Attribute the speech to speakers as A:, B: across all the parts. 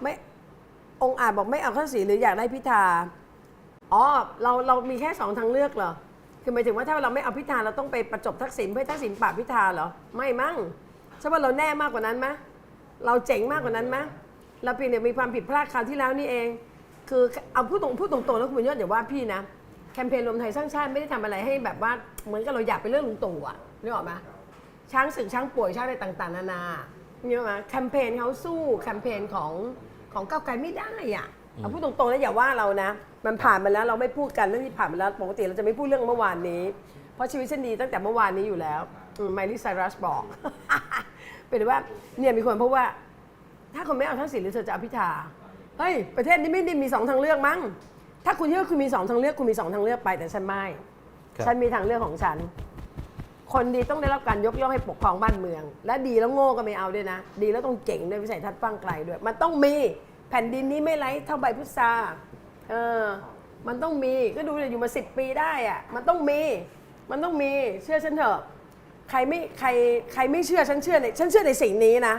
A: ไม่องค์อาจบอกไม่เอาข้าสีหรืออยากได้พิธาอ๋อเราเรามีแค่สองทางเลือกเหรอคือหมายถึงว่าถ้าเราไม่เอาพิธาเราต้องไปประจบทักษิณเพื่อทักษิณปราบพิธาเหรอไม่มั้งใช่ว่าเราแน่มากกว่านั้นไหมเราเจ๋งมากกว่านั้นไหมเราเพียงแต่มีความผิดพลาดคราวที่แล้วนี่เอง คือเอาพูดตรงพูดตรงๆแล้วคุณยอดอย่าว่าพี่นะแคมเปญรวมไทยสร้างชาติไม่ได้ทำอะไรให้แบบว่าเหมือนกับเราอยากไปเรื่องลุงตู่อะนึกออกไหมช้างศึกช้างป่วยช้างอะไรต่าง ๆ นานา นี่ยมาแคมเปญเขาสู้แคมเปญของของก้าวไกลไม่ได้อะเอาพูดตรงๆแล้วอย่าว่าเรานะ มันผ่านมาแล้วเราไม่พูดกันเรื่องที่ผ่านมาแล้วปกติเราจะไม่พูดเรื่องเมื่อวานนี้ เพราะชีวิตฉันดีตั้งแต่เมื่อวานนี้อยู่แล้วไมลี่ไซรัสบอก เป็นว่าเนี่ยมีคนพูดว่า ถ้าคนไม่เอาทักษิณหรือเธอจะเอาพิธาเฮ้ยประเทศนี้ไม่ได้มีสองทางเลือกมั้งถ้าคุณคิดว่าคุณมีสองทางเลือกคุณมีสองทางเลือกไปแต่ฉันไม่
B: ครับ
A: ฉันมีทางเลือกของฉัน คนดีต้องได้รับการยกย่องให้ปกครองบ้านเมือง และดีแล้วโง่ก็ไม่เอาด้วยนะ ดีแล้วต้องเก่งด้วยวิสัยทัศน์กว้างไกลด้วย มันต้องมีแผ่นดินนี้ไม่ไร้เท่าใบพุทราเออมันต้องมีก็ดูเลยอยู่มาสิบปีได้อะมันต้องมี มันต้องมีเชื่อฉันเถอะ ใครไม่ใครใครไม่เชื่อฉันเชื่อในฉันเชื่อในสิ่งนี้นะ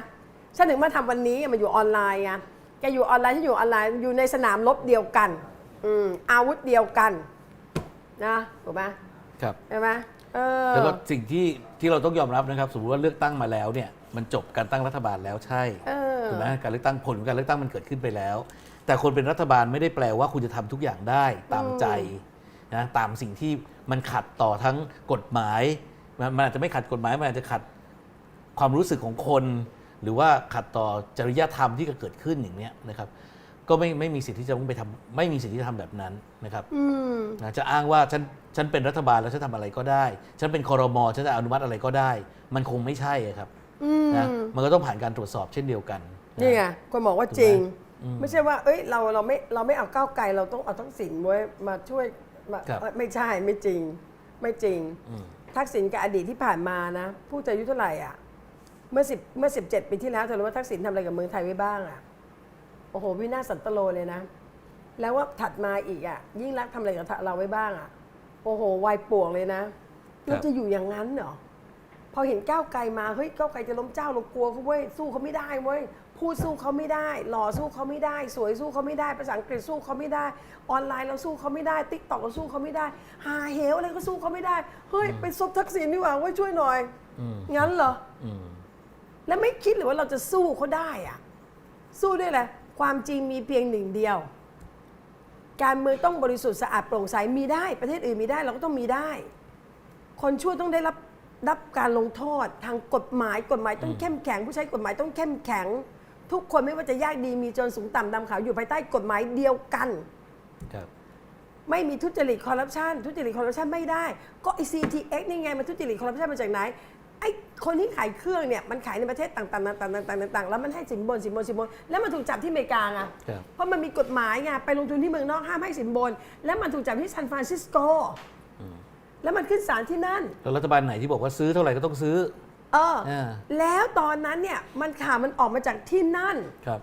A: ฉันถึงมาทำวันนี้มาอยู่ออนไลน์ไงแกอยู่ออนไลน์ฉันอยู่ออนไลน์อยู่ในสนามรบเดียวกัน อืมอาวุธเดียวกัน นะถูกไหม
B: ครับ
A: ใช่ไหม เออ
B: แล้วก็สิ่งที่ที่เราต้องยอมรับนะครับ สมมติว่าเลือกตั้งมาแล้วเนี่ยมันจบการตั้งรัฐบาลแล้วใช่
A: เออ
B: ถูกไหมการเลือกตั้งผลของการเลือกตั้งมันเกิดขึ้นไปแล้ว แต่คนเป็นรัฐบาลไม่ได้แปลว่าคุณจะทำทุกอย่างได้ตามใจนะตามสิ่งที่มันขัดต่อทั้งกฎหมายมันมันอาจจะไม่ขัดกฎหมายมันอาจจะขัดความรู้สึกของคน หรือว่าขัดต่อจริยธรรมที่จะเกิดขึ้นอย่างเนี้ยนะครับ ก็ไม่ไม่มีสิทธิ์ที่จะต้องไปทำไม่มีสิทธิ์ที่จะทำแบบนั้นนะครับ
A: อืม
B: นะจะอ้างว่าฉันฉันเป็นรัฐบาลแล้วฉันทำอะไรก็ได้ ฉันเป็นคอรมอฉันจะอนุมัติอะไรก็ได้ มันคงไม่ใช่อะครับ
A: อืม
B: นะมันก็ต้องผ่านการตรวจสอบเช่นเดียวกันนะ
A: นี่ไงคนบอกว่าจริง
B: ถูกไหมอืม
A: ไม่ใช่ว่า เอ้ยเราเราไม่เราไม่เอาก้าวไกลเราต้องเอาทักษิณไว้มาช่วยมา
B: ครับ
A: เอ้ยไม่ใช่ไม่จริง ไม่จริง
B: อืม
A: ทักษิณกับอดีตที่ผ่านมานะ ผู้จะอายุเท่าไหร่อะ เมื่อสิบเมื่อสิบเจ็ดปีที่แล้วเธอรู้ว่าทักษิณทำอะไรกับเมืองไทยไว้บ้างอะ โอ้โหวินาศสันตโลเลยนะ แล้วว่าถัดมาอีกอะ ยิ่งรักษณ์ทำอะไรกับเราไว้บ้างอะ โอ้โหวายป่วงเลยนะ เราจะอยู่อย่างนั้นเหรอ พอเห็นก้าวไกลมาเฮ้ยก้าวไกลจะล้มเจ้าเรากลัวเขาเว้ยสู้เขาไม่ได้เว้ยพูดสู้เขาไม่ได้ หล่อสู้เขาไม่ได้ สวยสู้เขาไม่ได้ภาษาอังกฤษสู้เขาไม่ได้ ออนไลน์เราสู้เขาไม่ได้ติ๊กต็อกเราสู้เขาไม่ได้ หาเหวอะไรก็สู้เขาไม่ได้เฮ้ยไปซบทักษิณดีกว่าเว้ยช่วยหน่อย
B: อืม
A: งั้นเหรอ
B: อืม
A: แล้วไม่คิดหรือว่าเราจะสู้เขาได้อะสู้ด้วยแหละไร ความจริงมีเพียงหนึ่งเดียว การเมืองต้องบริสุทธิ์สะอาดโปร่งใสมีได้ ประเทศอื่นมีได้เราก็ต้องมีได้ คนชั่วต้องได้รับรับการลงโทษทางกฎหมายกฎหมายต้องเข้มแข็ง ผู้ใช้กฎหมายต้องเข้มแข็ง ทุกคนไม่ว่าจะยากดีมีจนสูงต่ำดำขาวอยู่ภายใต้กฎหมายเดียวกัน
B: ครับ
A: ไม่มีทุจริตคอร์รัปชันทุจริตคอร์รัปชันไม่ได้ ก็ไอ CTX นี่ไงมันทุจริตคอร์รัปชันมาจากไหน ไอคนที่ขายเครื่องเนี่ยมันขายในประเทศต่างๆต่างๆต่างๆต่างๆแล้วมันให้สินบนสินบนสินบน แล้วมันถูกจับที่อเมริกาไง
B: ครับ
A: เพราะมันมีกฎหมายไงไปลงทุนที่เมืองนอกห้ามให้สินบน แล้วมันถูกจับที่ซานฟรานซิสโกแล้วมันขึ้นศาลที่นั่น
B: แล้วรัฐบาลไหนที่บอกว่าซื้อเท่าไหร่ก็ต้องซื้อ
A: เออ
B: อ่า
A: แล้วตอนนั้นเนี่ยมันข่าวมันออกมาจากที่นั่น
B: ครับ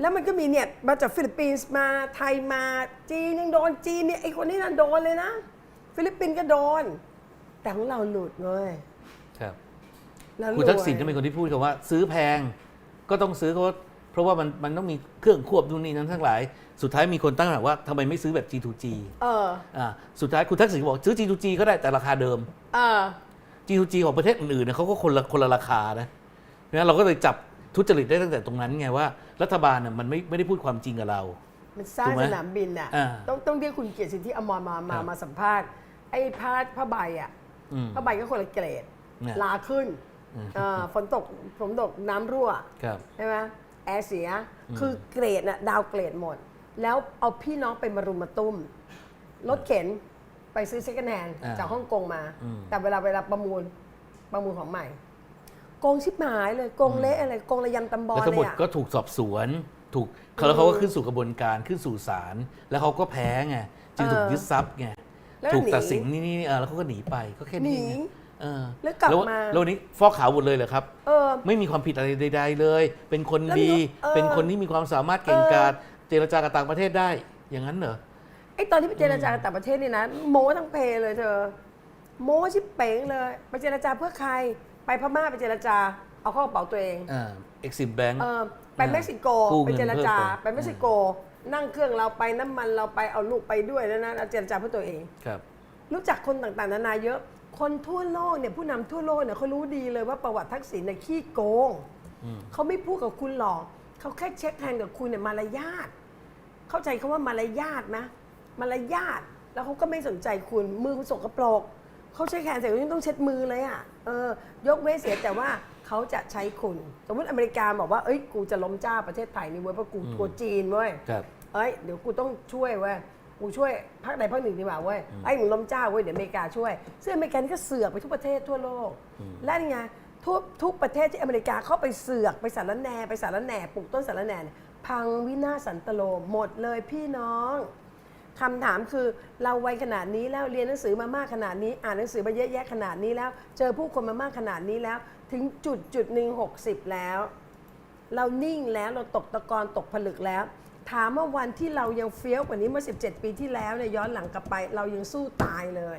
A: แล้วมันก็มีเนี่ยมาจากฟิลิปปินส์มาไทยมาจีนยังโดนจีนเนี่ยไอคนนี้นั่นโดนเลยนะ ฟิลิปปินส์ก็โดน แต่ของเราหลุดเลย
B: ครับ
A: เรา
B: คุณทักษิณจะเป็นคนที่พูดคำว่า ซื้อแพงก็ต้องซื้อเพราะเพราะว่ามันมันต้องมีเครื่องควบนู่นนี่นั้นทั้งหลาย สุดท้ายมีคนตั้งคำถามว่าทำไมไม่ซื้อแบบ G2G
A: เออ
B: อ่าสุดท้ายคุณทักษิณบอกซื้อ G2G ก็ได้แต่ราคาเดิม
A: เออ
B: G2G ของประเทศอื่นๆเนี่ยเขาก็คนละคนละราคานะเพราะฉะนั้นเราก็เลยจับทุจริตได้ตั้งแต่ตรงนั้นไงว่ารัฐบาลน่ะมันไม่ไม่ได้พูดความจริงกับเรา
A: มันสร้าง
B: ถูกไหม
A: สนามบินอะ
B: อ่า
A: ต้องต้องเรียกคุณเกียรติสิทธิอมรมา มา
B: ครับ
A: มาสัมภาษณ์ ไอ้ผ้าผ้าใบอะ
B: อืม
A: ผ้าใบก็คนละเกรด
B: เนี่ย
A: ลาขึ้น
B: อืม
A: เอ่อฝนตกฝนตกน้ำรั่ว
B: ครับ
A: ใช่ไหมแอร์เสีย คือเกรดน่ะดาวเกรดหมด แล้วเอาพี่น้องไปมารุมมาตุ้ม รถเข็นไปซื้อเซ็กแนน
B: อ่า
A: จากฮ่องกงมา
B: อืม
A: แต่เวลาเวลาประมูลประมูลของใหม่ โกงชิบหายเลยโกงเละอะไรโกงระยำตำบอล
B: แล้วทั้งหม
A: เล
B: ด
A: ยอะ
B: ก็ถูกสอบสวน ถูกแล้วเขาก็ขึ้นสู่กระบวนการขึ้นสู่ศาลแล้วเขาก็แพ้ไงจึงถูก
A: เออ
B: ยึดทรัพย์ไง
A: แล้ว
B: ถูก
A: หนี
B: ตัดสินนี่นี่เออแล้วเขาก็หนีไปก็แค่นี้
A: หนี
B: ไง เออ
A: แล้วกลับมา
B: แล้ววันนี้ฟอกขาวหมดเลยเหรอครับ
A: เออ
B: ไม่มีความผิดอะไรใด ๆ เลย เป็นคน
A: แล้ว
B: ดี
A: เออ
B: เป็นคนที่มีความสามารถเก่งกาจเจรจากับต่างประเทศได้ อย่างนั้นเหรอ
A: ไอ้ตอนที่ไปเจรจากับต่างประเทศนี่นะโม้ทั้งเพเลยเธอ โม้ชิบเป๋งเลย ไปเจรจาเพื่อใคร ไปพม่าไปเจรจา เอาเข้ากระเป๋าตัวเอง
B: อ่า Exim Bank
A: เออไปเม็กซิโก
B: กู้
A: ไป
B: เงิน
A: เจรจา
B: เพิ่มไป
A: ไปเม็กซิโก นั่งเครื่องเราไปน้ำมันเราไปเอาลูกไปด้วยแล้วนะเจรจาเพื่อตัวเอง
B: ครับ
A: รู้จักคนต่างๆ นานาเยอะ คนทั่วโลกเนี่ยผู้นำทั่วโลกเนี่ยเขารู้ดีเลยว่าประวัติทักษิณเนี่ยขี้โกง
B: อืม
A: เขาไม่พูดกับคุณหรอกเขาแค่เช็คแฮนด์กับคุณเนี่ยมารยาทเข้าใจคำว่ามารยาทไหมมารยาทแล้วเขาก็ไม่สนใจคุณมือคุณสกปรกเขาใช้แขนเสร็จคุณยังต้องเช็ดมือเลยอะเออยกเว้นเสียแต่ว่าเขาจะใช้คุณ สมมติอเมริกาบอกว่าเอ้ยกูจะล้มเจ้าประเทศไทยนี่เว้ยเพราะกูกลัวจีนเว้ย
B: ครับ
A: เอ้ยเดี๋ยวกูต้องช่วยเว้ย กูช่วยพักใดพักหนึ่งดีกว่าเว้ยไอ้มึงล้มเจ้าเว้ยเดี๋ยวอเมริกาช่วยซึ่งอเมริกานี่ก็เสือกไปทุกประเทศทั่วโลก และนี่ไงทุกทุกประเทศที่อเมริกาเข้าไปเสือกไปสารแหนไปสารแหนปลูกต้นสารแหนเนี่ยพังวินาศสันตโลหมดเลยพี่น้องคำถามคือเราวัยขนาดนี้แล้วเรียนหนังสือมามากขนาดนี้ อ่านหนังสือมาเยอะแยะขนาดนี้แล้ว เจอผู้คนมามากขนาดนี้แล้ว ถึงจุดจุดหนึ่งหกสิบแล้ว เรานิ่งแล้วเราตกตะกอนตกผลึกแล้ว ถามว่าวันที่เรายังเฟี้ยวกว่านี้เมื่อ 17 ปีที่แล้วเนี่ยย้อนหลังกลับไป เรายังสู้ตายเลย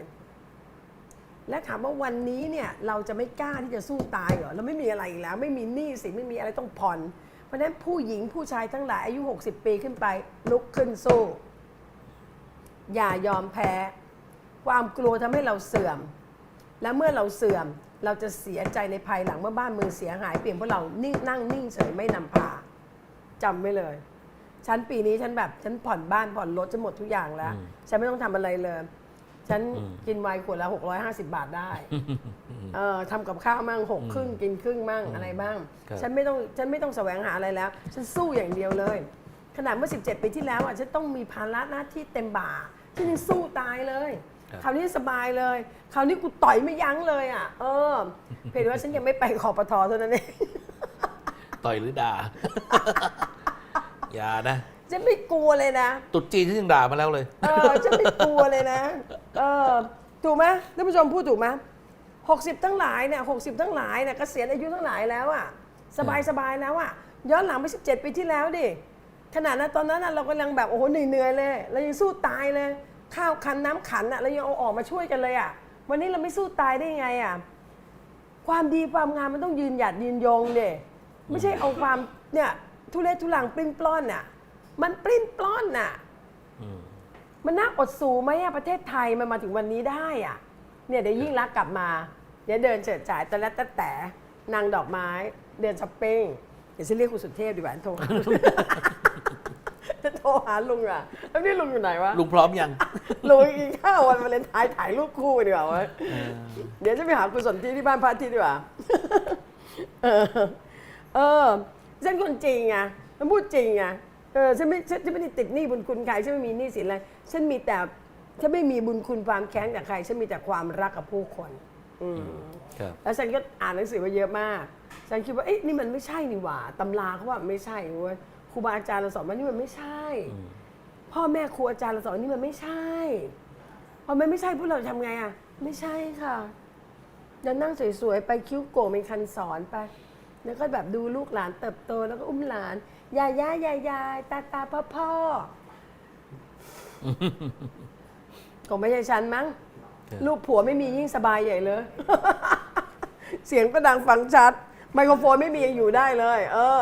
A: และถามว่าวันนี้เนี่ยเราจะไม่กล้าที่จะสู้ตายเหรอเราไม่มีอะไรอีกแล้ว ไม่มีหนี้สินไม่มีอะไรต้องผ่อน เพราะฉะนั้นผู้หญิงผู้ชายทั้งหลายอายุ 60 ปีขึ้นไป ลุกขึ้นสู้ อย่ายอมแพ้ ความกลัวทำให้เราเสื่อม และเมื่อเราเสื่อมเราจะเสียใจในภายหลังเมื่อบ้านเมืองเสียหายเปลี่ยนเพราะเรานิ่งนั่งนิ่งเฉยไม่นำพาจำไว้เลย ฉันปีนี้ฉันแบบฉันผ่อนบ้านผ่อนรถฉันหมดทุกอย่างแล้ว
B: อืม
A: ฉันไม่ต้องทำอะไรเลย ฉัน
B: อืม
A: กินไวน์ขวดละ650 บาทได้เออทำกับข้าวมั่งหกครึ่งกินครึ่งมั่งอะไรบ้าง
B: ครับ
A: ฉันไม่ต้องฉันไม่ต้องแสวงหาอะไรแล้ว ฉันสู้อย่างเดียวเลย ขนาดเมื่อ 17 ปีที่แล้วอะฉันต้องมีภาระหน้าที่เต็มบ่าฉันยังสู้ตายเลย
B: ครับ
A: คราวนี้สบายเลย คราวนี้กูต่อยไม่ยั้งเลยอะ เออ เพียงแต่ว่าฉันยังไม่ไปขอปทเท่านั้นเอง
B: ต่อยหรือด่า อย่านะ
A: ฉันไม่กลัวเลยนะ
B: ตุดจีนที่ยังด่ามาแล้วเลย
A: เออฉันไม่กลัวเลยนะ เออถูกไหมท่านผู้ชมพูดถูกไหมหกสิบทั้งหลายเนี่ยหกสิบทั้งหลายเนี่ยเกษียณอายุทั้งหลายแล้วอะสบายสบายแล้วอะย้อนหลังไปสิบเจ็ดปีที่แล้วดิขนาดนั้นตอนนั้นน่ะเรากำลังแบบโอ้โหเหนื่อยๆเลยเรายังสู้ตายเลย ข้าวคันน้ำขันอะเรายังเอาออกมาช่วยกันเลยอะ วันนี้เราไม่สู้ตายได้ยังไงอะความดีความงามมันต้องยืนหยัดยืนยงเดไม่ใช่เอาความเนี่ย ทุเรศทุลังปลิ้นปล้อนน่ะ มันปลิ้นปล้อนน่ะ
B: อืม
A: มันน่าอดสูไหมอะประเทศไทยมันมาถึงวันนี้ได้อะเนี่ยเดี๋ยวยิ่งรักษณ์กลับมา เดี๋ยวเดินเฉิดฉายแต่ละแต่แต่นางดอกไม้ เดินช้อปปิ้งเดี๋ยวฉันเรียกคุณสุเทพดีกว่าโทรหาจะโทรหาลุงอะแล้วนี่ลุงอยู่ไหนวะ
B: ลุงพร้อมยัง
A: ลุงกินข้าววันวาเลนไทน์ถ่ายรูปคู่กันดีกว่าเว้ย
B: เออ
A: เดี๋ยวจะไปหาคุณสนที่ที่บ้านพระอาทิตย์ดีกว่าเออเออ ฉันคนจริงไงฉันพูดจริงไงเออฉันไม่ฉันฉันไม่ได้ติดหนี้บุญคุณใครฉันไม่มีหนี้สินอะไรฉันมีแต่ฉันไม่มีบุญคุณความแค้นกับใครฉันมีแต่ความรักกับผู้คน อืม
B: ครับ
A: แล้วฉันก็อ่านหนังสือมาเยอะมาก ฉันคิดว่า เอ๊ะ นี่มันไม่ใช่นี่หว่า ตำราเขาว่าไม่ใช่เว้ย ครูบาอาจารย์เราสอนว่านี่มันไม่ใช่
B: อืม
A: พ่อแม่ครูอาจารย์เราสอนว่านี่มันไม่ใช่ พอมันไม่ใช่พวกเราทำไงอะ ไม่ใช่ค่ะเดินนั่งสวยๆ ไปคิ้วโก่งเป็นคันสอนไป แล้วก็แบบดูลูกหลานเติบโตแล้วก็อุ้มหลานยายายยายยายตาตาพ่อพ่อคงไม่ใช่ฉันมั้ง
B: ครับ
A: ลูกผัวไม่มียิ่งสบายใหญ่เลย เสียงก็ดังฟังชัด ไมโครโฟนไม่มียังอยู่ได้เลย เอออ